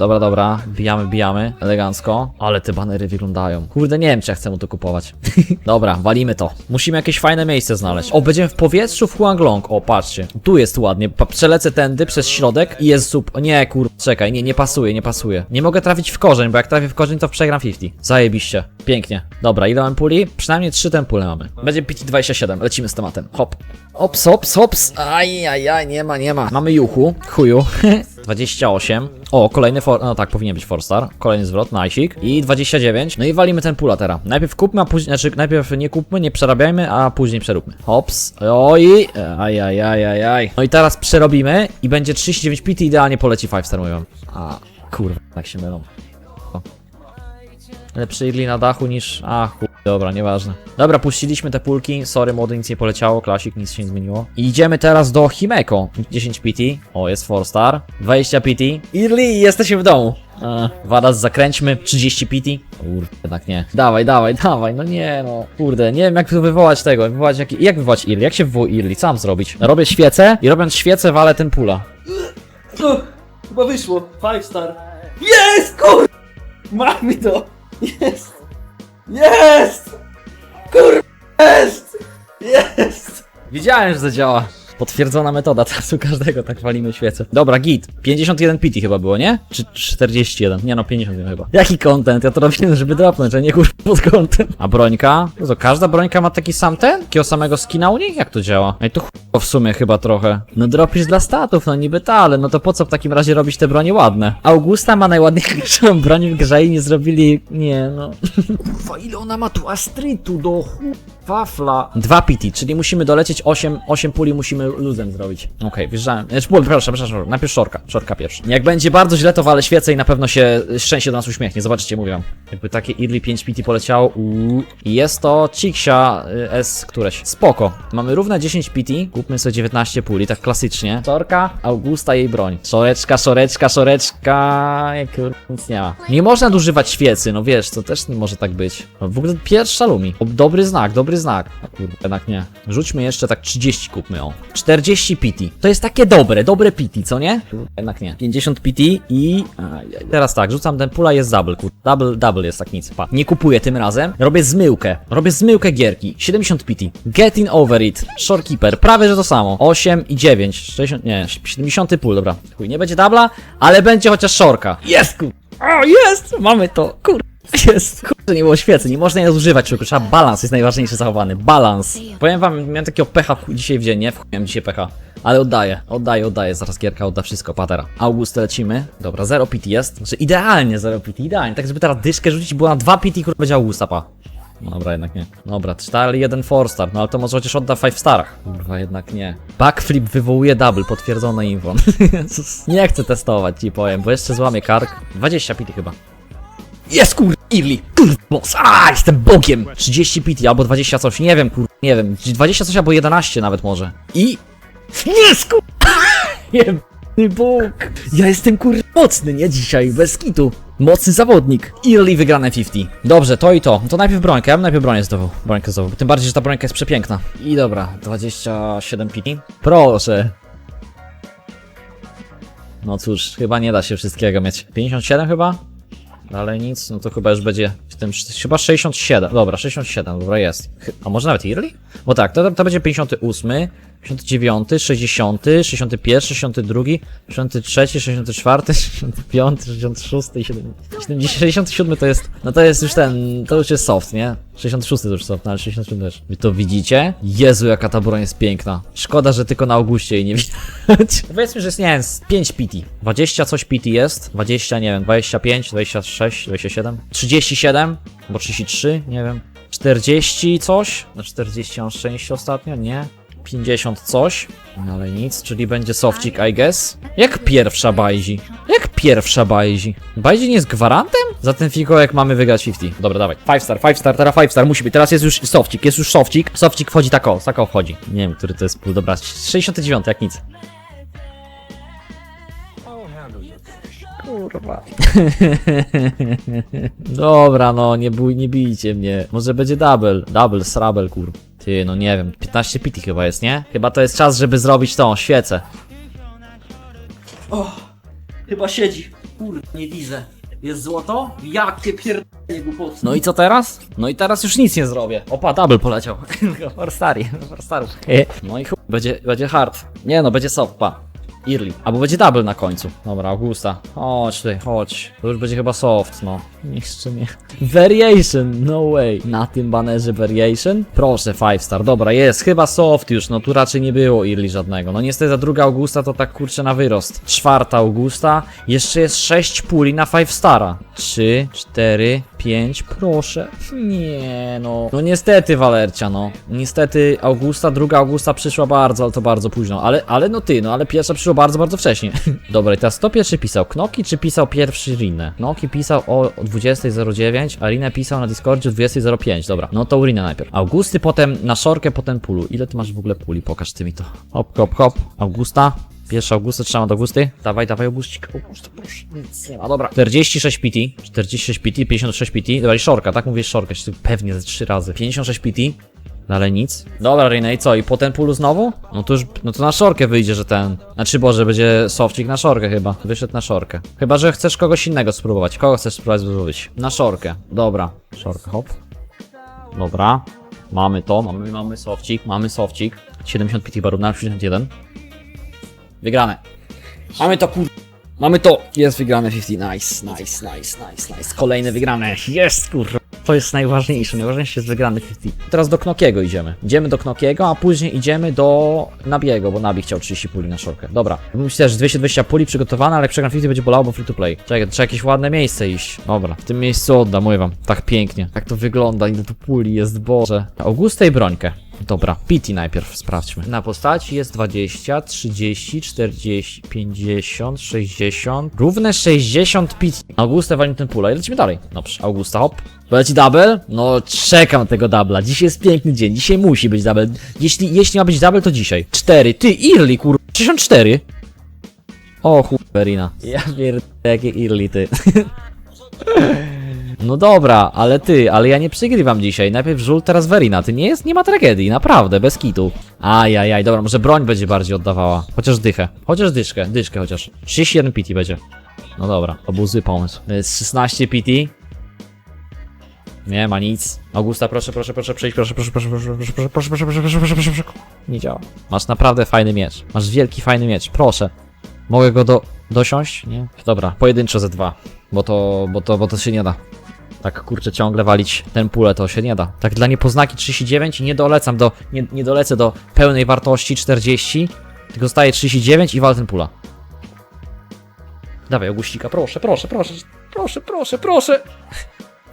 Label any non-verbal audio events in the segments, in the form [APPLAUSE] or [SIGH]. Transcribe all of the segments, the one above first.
Dobra, dobra, bijamy, bijamy, elegancko. Ale te banery wyglądają. Kurde, nie wiem, czy ja chcę mu to kupować. [LAUGHS] dobra, walimy to. Musimy jakieś fajne miejsce znaleźć. O, będziemy w powietrzu w Huanglong. O, patrzcie. Tu jest ładnie. Pa przelecę tędy przez środek i jest zup. O nie, kur... Czekaj, nie, nie pasuje, nie pasuje. Nie mogę trafić w korzeń, bo jak trafię w korzeń, to przegram 50. Zajebiście. Pięknie. Dobra, ile mam puli? Przynajmniej 3 tempule mamy. Będzie PT27. Lecimy z tematem. Hop. Ops, hops, hops. Aj, aj, aj, nie ma, nie ma. Mamy juchu, chuju. [LAUGHS] 28. O, kolejny for... No tak, powinien być Forstar. Kolejny zwrot, najsik. I 29. No i walimy ten pula teraz. Najpierw kupmy, a później... Znaczy, najpierw nie kupmy, nie przerabiajmy, a później przeróbmy. Hops. Oj. Aj, aj, aj, aj, aj. No i teraz przerobimy i będzie 39 pity, idealnie poleci 5 star, mówię wam. A, kurwa, tak się mylą. O. Lepszy Irli na dachu niż... A, chuj, dobra, nieważne. Dobra, puściliśmy te pulki. Sorry, młody, nic nie poleciało. Klasik, nic się nie zmieniło. I idziemy teraz do Himeko. 10 PT. O, jest 4 star. 20 PT. Irli, jesteśmy w domu. A, Wadas zakręćmy. 30 PT. Kurde, jednak nie. Dawaj, dawaj, dawaj. No nie, no. Kurde, nie wiem jak tu wywołać tego. Wywołać jak, jak wywołać Irli? Jak się wywoła Irli? Co mam zrobić? Robię świecę i robiąc świecę walę ten pula. O, chyba wyszło. Five star. Jest, kur... Mam mi to. Jest. Jest. Kur... Jest. Jest. Wiedziałem, że zadziała. Potwierdzona metoda, teraz u każdego tak walimy świecę. Dobra, git. 51 pity chyba było, nie? Czy 41? Nie no, 51 chyba. Jaki content? Ja to robię, żeby dropnąć, a nie kurwa pod kątem. A brońka? No każda brońka ma taki sam ten? Takiego samego skina u nich? Jak to działa? I to chuj w sumie chyba trochę. No dropisz dla statów, no niby ta, ale no to po co w takim razie robić te bronie ładne? Augusta ma najładniejszą [LAUGHS] broń w grze i nie zrobili... Nie no. Kurwa, ile ona ma tu astritu do chu... Dwa pity, czyli musimy dolecieć 8, 8 puli musimy luzem zrobić. Okej, wjeżdżałem. Znaczy, pól, przepraszam, przepraszam. Najpierw szorka. Szorka pierwszy. Jak będzie bardzo źle, to walę świecę i na pewno się szczęście do nas uśmiechnie. Zobaczycie, mówię wam. Jakby takie Early 5 pity poleciało. Uuu. I jest to Ciksia y, S któreś. Spoko. Mamy równe 10 pity. Kupmy sobie 19 puli, tak klasycznie. Szorka, Augusta jej broń. Szoreczka, szoreczka, szoreczka. Jak nic nie ma. Nie można nadużywać świecy, no wiesz, to też nie może tak być. W ogóle pierwsza lumi. Dobry znak, dobry znak. Kurde, jednak nie. Rzućmy jeszcze tak 30 kupmy, o. 40 pity. To jest takie dobre, dobre pity, co nie? Kurde, Jednak nie. 50 pity i... Teraz tak, rzucam ten pula, jest double, kurde. Double, double jest tak nic, pa. Nie kupuję tym razem. Robię zmyłkę. Robię zmyłkę gierki. 70 pity. Get in over it. Shorekeeper. Prawie, że to samo. 8 i 9. 60, nie, 70 pól, dobra. Chuj, nie będzie dubla, ale będzie chociaż szorka. Jest, kur... O, jest! Mamy to, kur... Jest! Kurde, nie było świecy, nie można jej używać, człowieku. Trzeba balans, jest najważniejszy zachowany. Balans. Powiem wam, miałem takiego pecha w- dzisiaj w dzień, nie? Miałem dzisiaj pecha. Ale oddaję, oddaję, oddaję. Zaraz gierka odda wszystko, patera. August lecimy. Dobra, 0 PT jest. Znaczy idealnie 0 PT, idealnie. Tak, żeby teraz dyszkę rzucić, było na 2 PT, kurwa, będzie Augusta, pa. No Dobra, jednak nie. Dobra, 4, 1 4 star, no ale to może chociaż odda w 5 starach. Kurwa, jednak nie. Backflip wywołuje double, potwierdzone info. [LAUGHS] Jezus, nie chcę testować, ci powiem, bo jeszcze złamię kark. 20 pity chyba. Jest kur... Irli! Boss! A, jestem bogiem! 30 pity albo 20 coś, nie wiem kur... Nie wiem, 20 coś albo 11 nawet może. I... Jest kur... [LAUGHS] Jebny Bóg! Ja jestem kur... mocny, nie dzisiaj, bez kitu. Mocny zawodnik. Irli wygrane 50. Dobrze, to i to. To najpierw brońkę, ja bym najpierw bronię zdobył. Brońkę zdobył. Tym bardziej, że ta brońka jest przepiękna. I dobra, 27 pity. Proszę. No cóż, chyba nie da się wszystkiego mieć. 57 chyba? Dalej nic, no to chyba już będzie w tym, chyba 67, dobra, 67, dobra jest. A może nawet Early? Bo tak, to, to będzie 58, 59, 60, 61, 62, 63, 64, 65, 66 i 70, 67 to jest, no to jest już ten, to już jest soft, nie? 66 to już soft, no ale 67 też. Wy to widzicie? Jezu, jaka ta broń jest piękna. Szkoda, że tylko na Augustie jej nie widać. [LAUGHS] Powiedzmy, że jest, nie wiem, z 5 pity. 20 coś pity jest, 20, nie wiem, 25, 26, 27, 37, bo 33, nie wiem. 40 coś? No 40 mam szczęście ostatnio, nie? 50 coś, no ale nic, czyli będzie sofcik, I guess. Jak pierwsza Bajzi? Jak pierwsza Bajzi? Bajzi nie jest gwarantem? Za ten fikołek mamy wygrać 50. Dobra, dawaj. 5 star, 5 star, teraz 5 star musi być. Teraz jest już sofcik, jest już sofcik. Sofcik wchodzi tak o, tak o wchodzi. Nie wiem, który to jest pól. Dobra, 69, jak nic. Kurwa. [LAUGHS] Dobra, no, nie, bój, nie bijcie mnie. Może będzie double. Double, srabel, kur. Ty, no nie wiem, 15 pity chyba jest, nie? Chyba to jest czas, żeby zrobić tą świecę. O, chyba siedzi. Kurde, nie widzę. Jest złoto? Jakie pierdolenie głupoty. No i co teraz? No i teraz już nic nie zrobię. Opa, double poleciał. [LAUGHS] Forstari, Forstarów. No i chuj, będzie, będzie hard. Nie no, będzie soft, pa. Early. Albo będzie double na końcu. Dobra, Augusta. Chodź tutaj, chodź. To już będzie chyba soft, no. Jeszcze nie. [LAUGHS] Variation, no way. Na tym banerze variation? Proszę, 5 star. Dobra, jest. Chyba soft już, no tu raczej nie było early żadnego. No niestety za druga Augusta to tak kurczę na wyrost. Czwarta Augusta. Jeszcze jest 6 puli na 5 stara. 3, 4, 5, proszę. Nie no. No niestety Walercia, no. Niestety Augusta, druga Augusta przyszła bardzo, ale to bardzo późno. Ale, ale no ty, no ale pierwsza przyszła bardzo, bardzo wcześnie. [LAUGHS] Dobra, i teraz kto pierwszy pisał? Knoki czy pisał pierwszy Rinę? Knoki pisał o 20.09, a Rinę pisał na Discordzie o 20.05. Dobra, no to Rinę najpierw. Augusty, potem na szorkę, potem pulu. Ile ty masz w ogóle puli? Pokaż ty mi to. Hop, hop, hop. Augusta. Pierwsza Augusta, trzymam do Augusty. Dawaj, dawaj Augustik. Augusta, proszę. Nic nie ma, dobra. 46 PT, 46 PT, 56 PT. Dobra, i szorka, tak mówisz tu pewnie ze trzy razy. 56 PT. Dalej nic. Dobra, Rina, i co? I po ten pulu znowu? No to już, no to na szorkę wyjdzie, że ten... Znaczy, Boże, będzie sofcik na szorkę chyba. Wyszedł na szorkę. Chyba, że chcesz kogoś innego spróbować. Kogo chcesz spróbować złożyć? Na szorkę. Dobra. Szorka, hop. Dobra. Mamy to, mamy, mamy sofcik, mamy sofcik. 70 PT barów na 61. Wygrane. Mamy to kur... Mamy to! Jest wygrane 50. Nice, nice, nice, nice, nice. Kolejne wygrane. Jest kur... To jest najważniejsze. Najważniejsze jest wygrany 50. Teraz do Knokiego idziemy. Idziemy do Knokiego, a później idziemy do Nabiego, bo Nabi chciał 30 puli na szorkę. Dobra. Myślę, że 220 puli przygotowane, ale jak przegram 50 będzie bolało, bo free to play. Czekaj, trzeba jakieś ładne miejsce iść. Dobra. W tym miejscu oddam, mówię wam. Tak pięknie. Jak to wygląda, ile tu puli jest, Boże. Augusta i Brońkę. Dobra, PT najpierw sprawdźmy. Na postaci jest 20, 30, 40, 50, 60. Równe 60 PT. Augusta ten pula i lecimy dalej. Dobrze, Augusta, hop. Leci double? No, czekam tego dubla. Dzisiaj jest piękny dzień. Dzisiaj musi być double. Jeśli, jeśli ma być double, to dzisiaj. 4. Ty, Early, kur... 64. O, chuberina. Ja pierdolę, jakie Early, ty. [LAUGHS] No dobra, ale ty, ale ja nie przegrywam dzisiaj. Najpierw żul, teraz Verina. Ty nie jest, nie ma tragedii, naprawdę, bez kitu. Ajajaj, dobra, może broń będzie bardziej oddawała. Chociaż dychę. Chociaż dyszkę, dyszkę chociaż. 31 PT będzie. No dobra, zły pomysł. Jest 16 PT. Nie ma nic. Augusta, proszę, proszę, proszę przejść, proszę, proszę, proszę, proszę, proszę, proszę, proszę, proszę, proszę, proszę, proszę, proszę, proszę. Nie działa. Masz naprawdę fajny miecz. Masz wielki, fajny miecz. Proszę. Mogę go do, dosiąść? Nie? Dobra, pojedynczo ze dwa. Bo to, bo to, bo to się nie da. Tak kurczę ciągle walić ten pulę to się nie da. Tak dla niepoznaki 39 i nie dolecam do, nie, nie dolecę do pełnej wartości 40, tylko zostaje 39 i wal ten pula. Dawaj Augustika, proszę, proszę, proszę, proszę, proszę, proszę.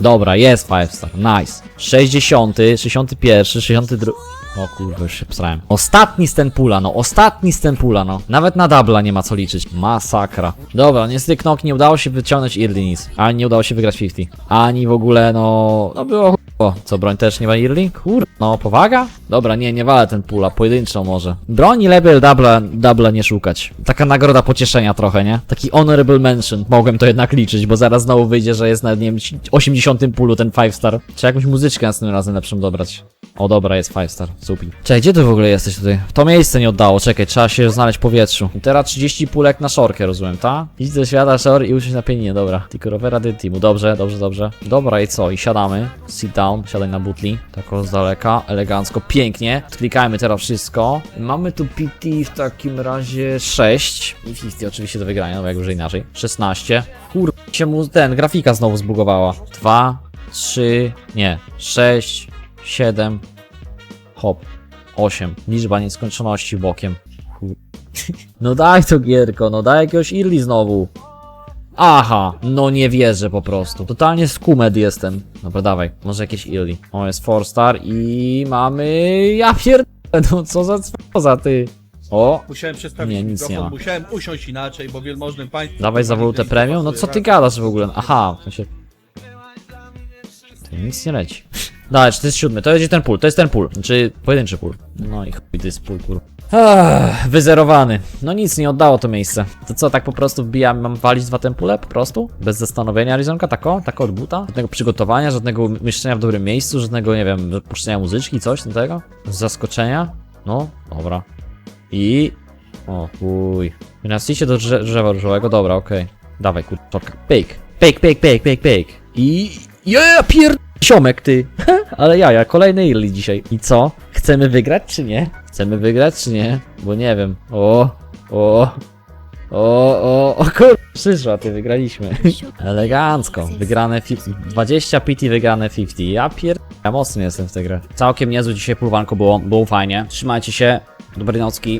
Dobra, jest 5 star, nice. 60, 61, 62. O kurwa, już się psrałem. Ostatni z ten pula, no, ostatni z ten pula, no. Nawet na dubla nie ma co liczyć. Masakra. Dobra, niestety Knok nie udało się wyciągnąć Early nic. Ani nie udało się wygrać 50. Ani w ogóle, no, no było o, co, broń też nie ma Early? Kur... no, powaga? Dobra, nie, nie walę ten pula, pojedynczą może. Broni lepiej dubla, dubla nie szukać. Taka nagroda pocieszenia trochę, nie? Taki honorable mention. Mogłem to jednak liczyć, bo zaraz znowu wyjdzie, że jest na, nie wiem, 80 pulu ten 5 star. Trzeba jakąś muzyczkę następnym razem lepszą dobrać. O dobra, jest 5 star, super. Czekaj, gdzie ty w ogóle jesteś tutaj? To miejsce nie oddało, czekaj, trzeba się znaleźć w powietrzu. I teraz 30 pulek na szorkę, rozumiem, ta? Idź do świata szor i usiądź na pianinie, dobra. Tylko rowera dy teamu, dobrze, dobrze, dobrze. Dobra i co? I siadamy. Sit down, siadaj na butli. Tak o z daleka, elegancko, pięknie. Klikajmy teraz wszystko. Mamy tu PT w takim razie 6. I 50 oczywiście do wygrania, no jakże inaczej. 16. Kur... się mu ten, grafika znowu zbugowała. 2, 3, nie, 6, 7, hop, 8. Liczba nieskończoności bokiem. No daj to gierko, no daj jakiegoś Irli znowu. Aha, no nie wierzę po prostu. Totalnie skumed jestem. Dobra, dawaj, może jakieś Irli. O, jest 4 star i mamy... Ja pierd... No co za za ty. O, Musiałem przestawić Nie, nic mikrofon, nie ma. musiałem usiąść inaczej, bo wielmożnym państwu... dawaj za walutę premium? No co ty gadasz w ogóle? Aha, w sensie... Ty nic nie leci. Czy to jest siódmy, to jest ten pól, to jest ten pól, czy pojedynczy pól. No i chuj, to jest pól, kur. Ach, wyzerowany. No nic, nie oddało to miejsce. To co, tak po prostu wbijam, mam walić dwa tempule po prostu? Bez zastanowienia, Arizonka, tako? Tako od buta? Żadnego przygotowania, żadnego mieszczenia w dobrym miejscu, żadnego, nie wiem, puszczenia muzyczki, coś do tego? Zaskoczenia? No, dobra. I... O, uj. Nasticie do drze drzewa różowego, dobra, okej. Dawaj, kurczaka. Pyk. Pyk, pyk, pyk, pyk, pyk. I... Ja pier... Siomek, ty. [LAUGHS] Ale jaja, kolejny Illy dzisiaj. I co? Chcemy wygrać, czy nie? Chcemy wygrać, czy nie? Bo nie wiem. O, o, o, o, o kur... Przyszła, ty, wygraliśmy. [LAUGHS] Elegancko. Wygrane 50. 20 PT, wygrane 50. Ja pier... Ja mocny jestem w tę grę. Całkiem niezły dzisiaj pulwanko było, było fajnie. Trzymajcie się. Dobrej nocki.